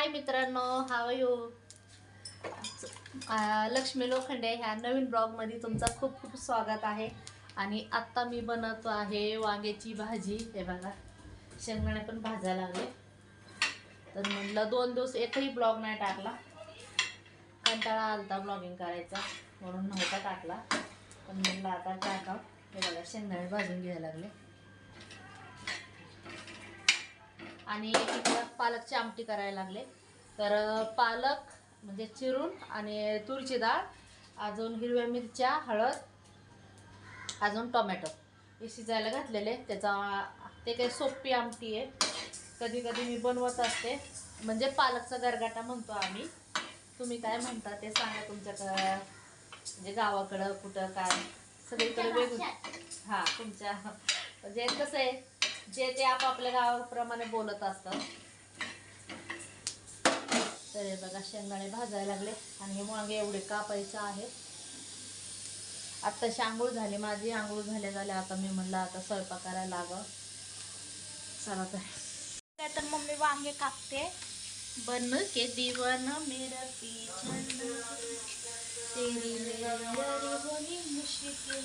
हाय मित्रांनो how you Lakshmi Lokhande ह्या नवीन ब्लॉगमध्ये तुमचं खूप खूप स्वागत आहे. आणि आत्ता मी बनवतो आहे वांग्याची भाजी. हे बघा शेंगदाणे पण भाजायला लागले. तर म्हटलं दोन दिवस एकही ब्लॉग नाही टाकला. कंटाळा आलता ब्लॉगिंग करायचा म्हणून नव्हता टाकला. पण म्हटलं आता टाकावं. हे बघा शेंगदाणे भाजून घ्यायला लागले. आणि इकडं पालकची आमटी करायला लागले. तर पालक म्हणजे चिरून आणि तुरीची डाळ अजून हिरव्या मिरच्या हळद अजून टोमॅटो हे शिजायला घातलेले. त्याचा ते काही सोपी आमटी आहे. कधी कधी मी बनवत असते. म्हणजे पालकचा गरगाटा म्हणतो आम्ही. तुम्ही काय म्हणता ते सांगा तुमच्याकडं. म्हणजे गावाकडं कुठं काय? सगळीकडे वेगळं हां तुमच्या म्हणजे कसं आहे? जे ते आपापल्या गावाप्रमाणे बोलत असतात. तर हे बघा शेंगदाणे भाजायला लागले आणि हे वांगे एवढे कापायचे आहेत आत्ताशी आंघोळ झाली माझी आंघोळ झाल्या झाल्या आता मी म्हणलं आता स्वयंपाक करायला लागावं चला तर. काय तर मम्मी वांगे कापते. बन के दीवाना मेरा पीछा तेरी यारी होनी मुश्किल.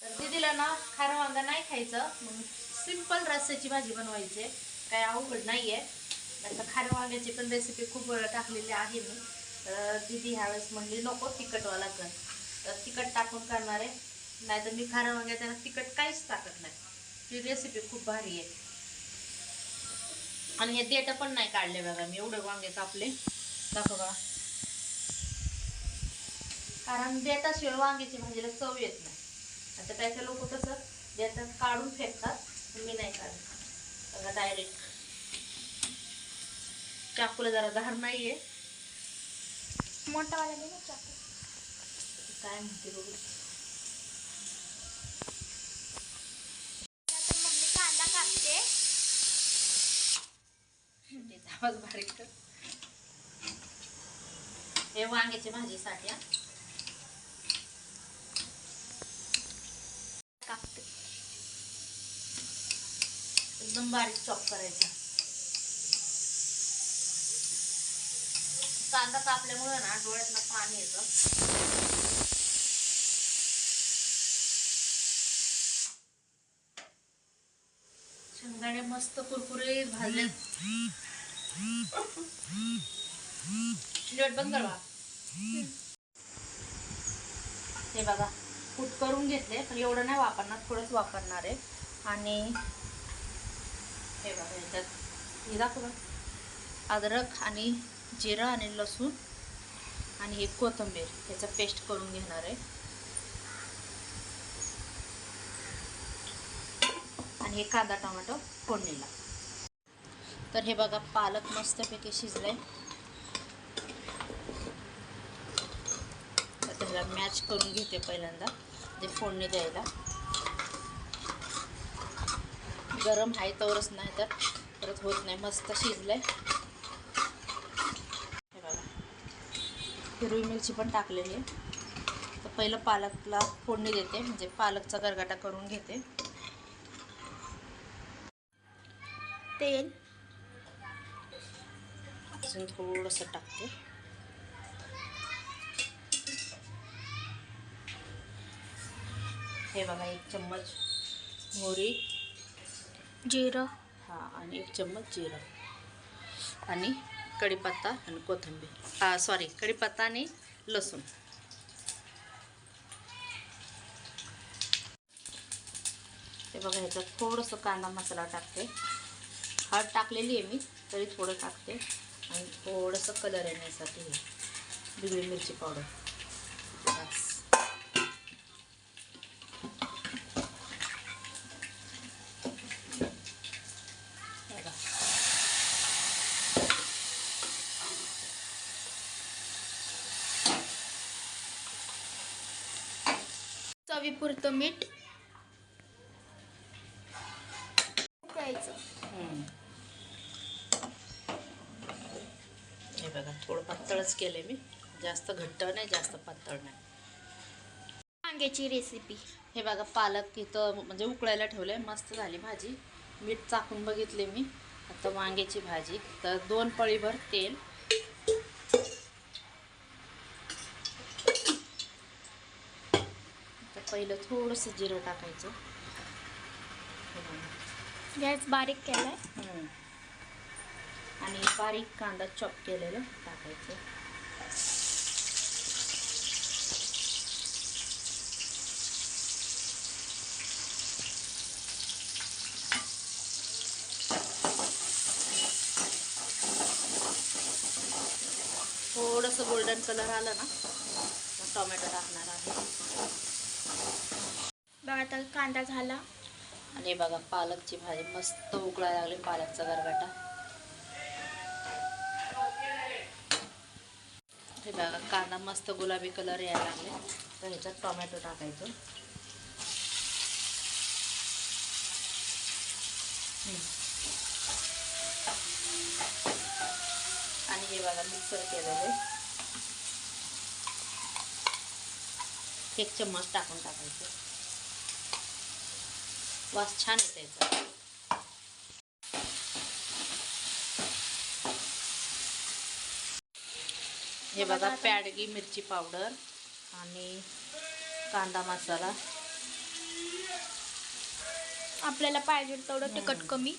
तर दीदीला ना खारं वांगा नाही खायचं मग सिंपल रस्स्याची भाजी बनवायची आहे. काय अवघड नाही आहे नंतर खारं वांग्याची पण रेसिपी खूप वेळा टाकलेली आहे मी. तर दीदी ह्यावेळेस म्हणली नको तिखटवाला कर. तर तिखट टाकून करणार आहे. नाहीतर मी खाऱ्या वांग्या त्याला तिखट काहीच टाकत नाही. ती रेसिपी खूप भारी आहे. आणि हे देठ पण नाही काढले बघा मी एवढे वांगे कापले. दाखव बघा. कारण देताशिवाय वांग्याची भाजीला चव येत नाही. आता काही लोक कसं देतात काढून फेकतात. मी नाही काढत बघा डायरेक्ट चाकूला जरा धार नाहीये. मोठा वाला ना चाकू. काय म्हणते बघू. मम्मी कांदा कापते. आवाज बारीक कर. हे वांग्याची भाजीसाठी हा. कापते एकदम बारीक चॉप करायचा. कांदा कापल्यामुळे ना डोळ्यातनं पाणी येतं. शेंगदाणे मस्त कुरकुरे भाजले. लेट बंद कर. हे बघा कूट करून घेतले पण एवढं नाही वापरणार थोडंच वापरणार आहे. आणि हे बघा याच्यात हे दाखव अद्रक आणि जिरं आणि लसूण आणि हे कोथिंबीर ह्याचा पेस्ट करून घेणार आहे. आणि हे कांदा टोमॅटो फोडणीला. तर हे बघा पालक मस्तपैकी शिजलंय. तर त्याला मॅच करून घेते पहिल्यांदा जे फोडणी द्यायला. गरम आहे तरच नाही तर. परत होत नाही मस्त शिजलंय. हे बघा. हिरवी मिरची पण टाकलेली आहे. तर पहिलं पालकला फोडणी देते म्हणजे पालकचा गरगाटा करून घेते. तेल. अजून थोडंसं टाकते. हे बघा एक चम्मच मोहरी. जिरं. हा आणि एक चम्मच जिरं. आणि कढीपत्ता आणि कोथिंबीर. हा सॉरी कढीपत्ता आणि लसूण. ते बघा ह्याच्यात थोडंसं कांदा मसाला टाकते. हळद टाकलेली आहे मी तरी थोडं टाकते. आणि थोडंसं कलर येण्यासाठी हे बिगडी मिरची पावडर बस हे बघा. चवीपुरतं मीठ. हे बघा थोडं पातळच केलं मी. जास्त घट्ट नाही जास्त पातळ नाही. वांग्याची रेसिपी हे बघा पालक तिथं म्हणजे उकळायला ठेवलंय. मस्त झाली भाजी. मीठ चाकून बघितले मी. आता वांग्याची भाजी. तर दोन पळीभर तेल तर पहिलं थोडंसं जिरं टाकायचं. गॅस बारीक केलाय हम्म. आणि बारीक कांदा चॉप केलेलं टाकायचं थोडंसं गोल्डन कलर आलं ना टोमॅटो टाकणार आहे आता कांदा झाला. आणि हे बघा पालकची भाजी मस्त उकळायला लागली पालकचा गरगाटा. हे बघा कांदा मस्त गुलाबी कलर यायला लागले. तर ह्याच्यात टोमॅटो टाकायचं. आणि हे बघा मिक्सर केलेले एक चम्मच टाकून टाकायचं. वास छान येते याचा. हे बघा पॅडगी मिरची पावडर आणि कांदा मसाला. आपल्याला पाहिजे तेवढं तिखट. कमी.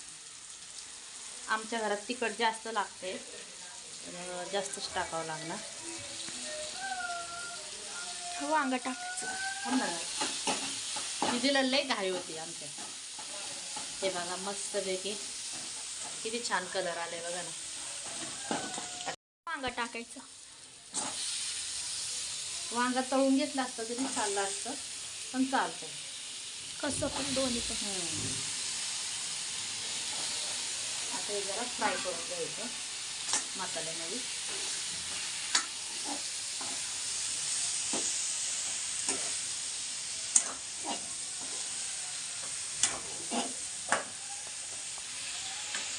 आमच्या घरात तिखट जास्त लागते जास्तच टाकावं लागणार. वांग टाकायचं. दिदीला लई घाई होती आमच्या. हे बघा मस्तपैकी. किती छान कलर आले बघा ना. वांग टाकायचं. वांगा तळून घेतलं असतं तरी चाललं असतं पण चालतं कसं पण दोन्ही पण. आता हे जरा फ्राय करून घ्यायचं. मसाल्यामध्ये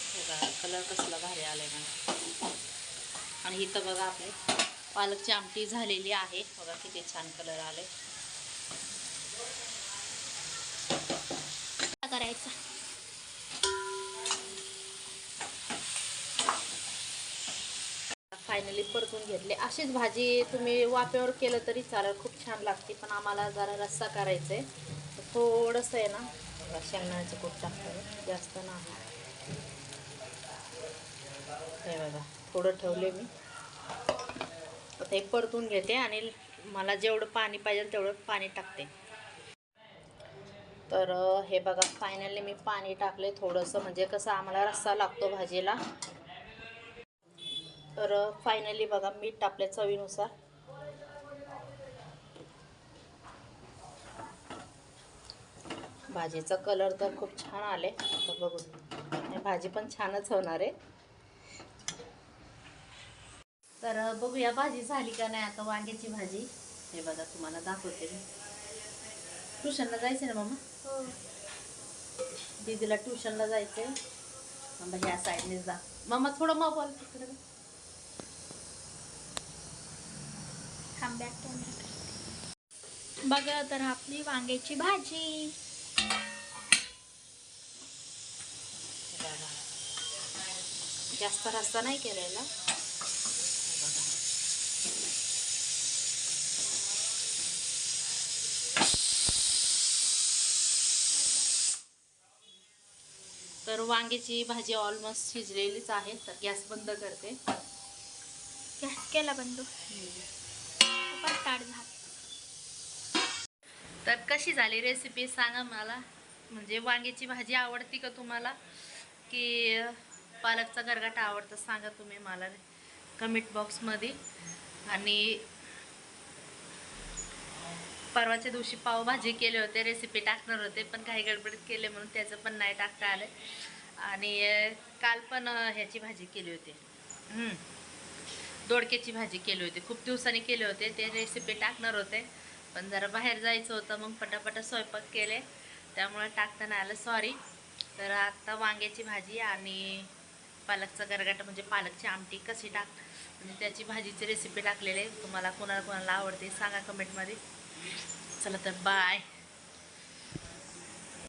हे बघा कलर कसला भारी आलाय ना आणि इथं बघा आपले पालकची आमटी झालेली आहे. बघा किती छान कलर आले करायचा? फायनली परतून घेतले. अशीच भाजी तुम्ही वाप्यावर केलं तरी चालेल. खूप छान लागते पण आम्हाला जरा रस्सा करायचा आहे तर थोडंसं आहे ना शेंगणाचं कुठ कूट जास्त नाही. हे बघा थोडं ठेवले मी. आता हे परतून घेते आणि मला जेवढं पाणी पाहिजे तेवढं पाणी टाकते. तर हे बघा फायनली मी पाणी टाकले थोडंसं. म्हणजे कसं आम्हाला रस्सा लागतो भाजीला. तर फायनली बघा मीठ टाकले चवीनुसार. भाजीचा कलर तर खूप छान आले तर बघून भाजी पण छानच होणार आहे. तर बघूया भाजी झाली का नाही आता वांग्याची भाजी. हे बघा तुम्हाला दाखवते मी. ट्युशनला जायचं ना मामा? हो. दीदीला ट्युशनला जायचंय. मग ह्या साईडनेच जा. मामा थोडं मोबाईल तिकडे. बघ. तर आपली वांग्याची भाजी. जास्त रस्ता नाही केलेला. तर वांग्याची भाजी ऑलमोस्ट शिजलेलीच आहे तर गॅस बंद करते. गॅस केला बंद. तर कशी झाली रेसिपी सांगा मला? म्हणजे वांग्याची भाजी आवडती का तुम्हाला? की पालकचा गरगाटा आवडतं सांगा तुम्ही मला. कमेंट बॉक्समध्ये आणि परवाच्या दिवशी पावभाजी केले होते रेसिपी टाकणार होते पण काही गडबडीत केले म्हणून त्याचं पण नाही टाकता आलं. आणि काल पण ह्याची भाजी केली होती. दोडक्याची भाजी केली होती. खूप दिवसांनी केले होते. ते रेसिपी टाकणार होते. पण जरा बाहेर जायचं होतं मग पटापटा स्वयंपाक केले. त्यामुळे टाकताना आलं सॉरी तर आता वांग्याची भाजी आणि पालकचा गरगाटा म्हणजे पालकची आमटी कशी टाक म्हणजे त्याची भाजीची रेसिपी टाकलेली आहे. तुम्हाला कोणाला कोणाला आवडते सांगा कमेंटमध्ये चला तर बाय.